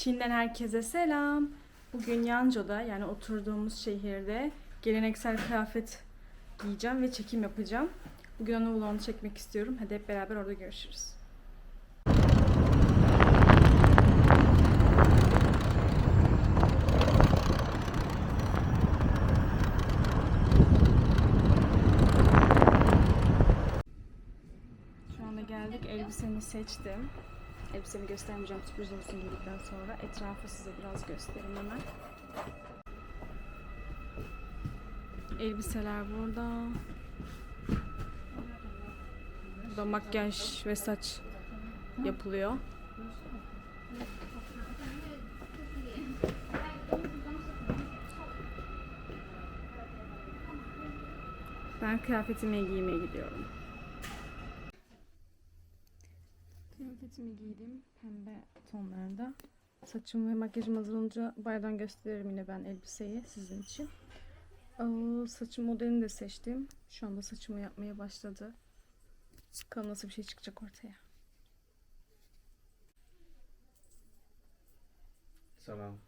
Çin'den herkese selam. Bugün Yanco'da yani oturduğumuz şehirde geleneksel kıyafet giyeceğim ve çekim yapacağım. Bugün onun vlogunu çekmek istiyorum. Hadi hep beraber orada görüşürüz. Şu anda geldik. Elbisemi seçtim. Elbisemi göstermeyeceğim sürpriz olsun giydikten sonra. Etrafı size biraz göstereyim hemen. Elbiseler burada. Burada makyaj ve saç yapılıyor. Ben kıyafetimi giymeye gidiyorum. Kıyafetimi giydim pembe tonlarda. Saçım ve makyajım hazır olunca baydan gösteririm yine ben elbiseyi sizin için. Aa, saçım modelini de seçtim. Şu anda saçımı yapmaya başladı. Bakalım nasıl bir şey çıkacak ortaya. Salam.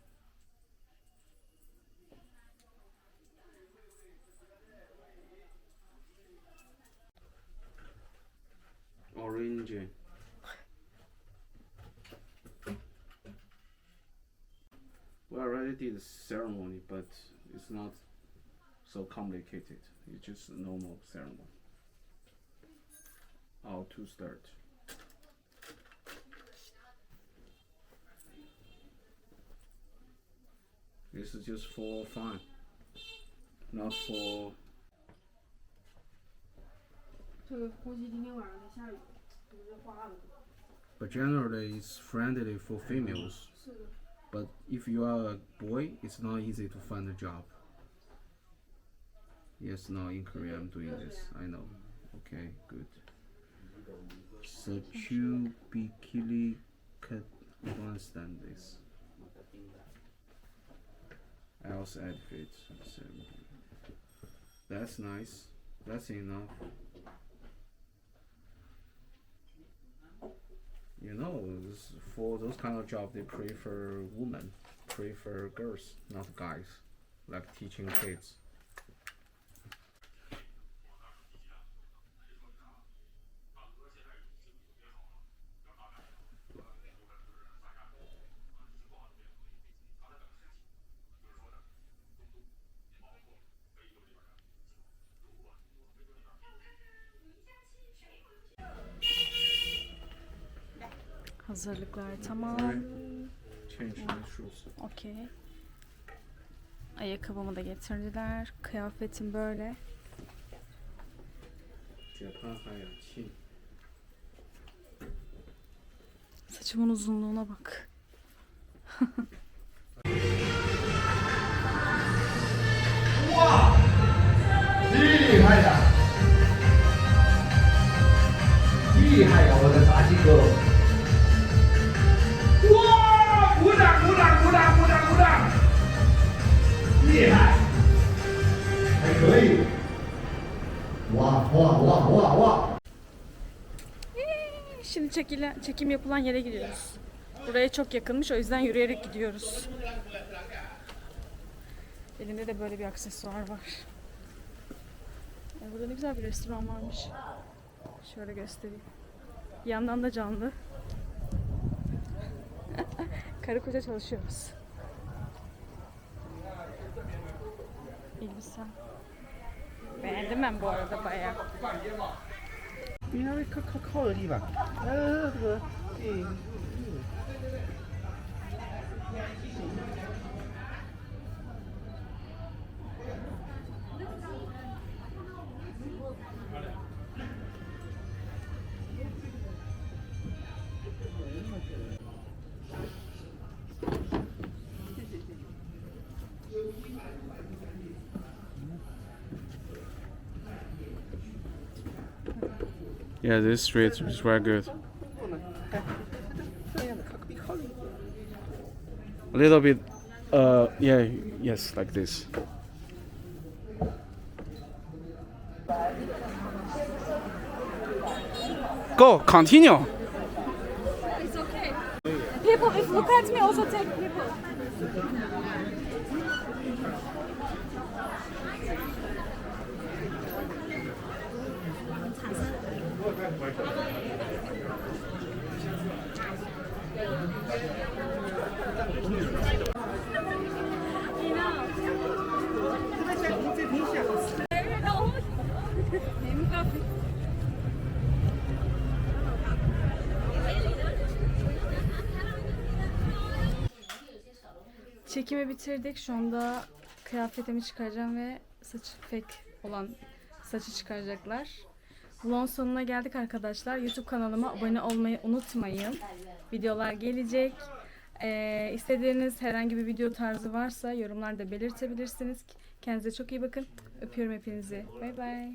already did the ceremony, but it's not so complicated. It's just a normal ceremony. How to start? This is just for fun, not for 这个空气今天晚上在下雨，就是花了。 But generally, it's friendly for females. 是的。 But if you are a boy, it's not easy to find a job. Yes, now in Korea I'm doing this. I know. Okay, good. Sachu bikini cut. I don't understand this. Else outfit. So, that's nice. That's enough. You know, for those kind of job, they prefer women, prefer girls, not guys, like teaching kids. Hazırlıklar tamam. Okey. Ayakkabımı da getirdiler. Kıyafetim böyle. Saçımın uzunluğuna bak. Şimdi çekile, çekim yapılan yere gidiyoruz. Buraya çok yakınmış o yüzden yürüyerek gidiyoruz. Elinde de böyle bir aksesuar var. Burada ne güzel bir restoran varmış. Şöyle göstereyim. Bir yandan da canlı. Karı koca çalışıyoruz. Elbisem. Beğendim ben bu arada bayağı. 你那里靠靠靠的地方，呃，这个，哎，Yeah, this street is very good. A little bit, uh, yeah, yes, like this. Go, continue. It's okay. People, if look at me, also take people. Çekimi bitirdik. Şu anda kıyafetimi çıkaracağım ve saç fake olan saçı çıkaracaklar. Vlogun sonuna geldik arkadaşlar. YouTube kanalıma abone olmayı unutmayın. Videolar gelecek. Ee, istediğiniz herhangi bir video tarzı varsa yorumlarda belirtebilirsiniz. Kendinize çok iyi bakın. Öpüyorum hepinizi. Bay bay.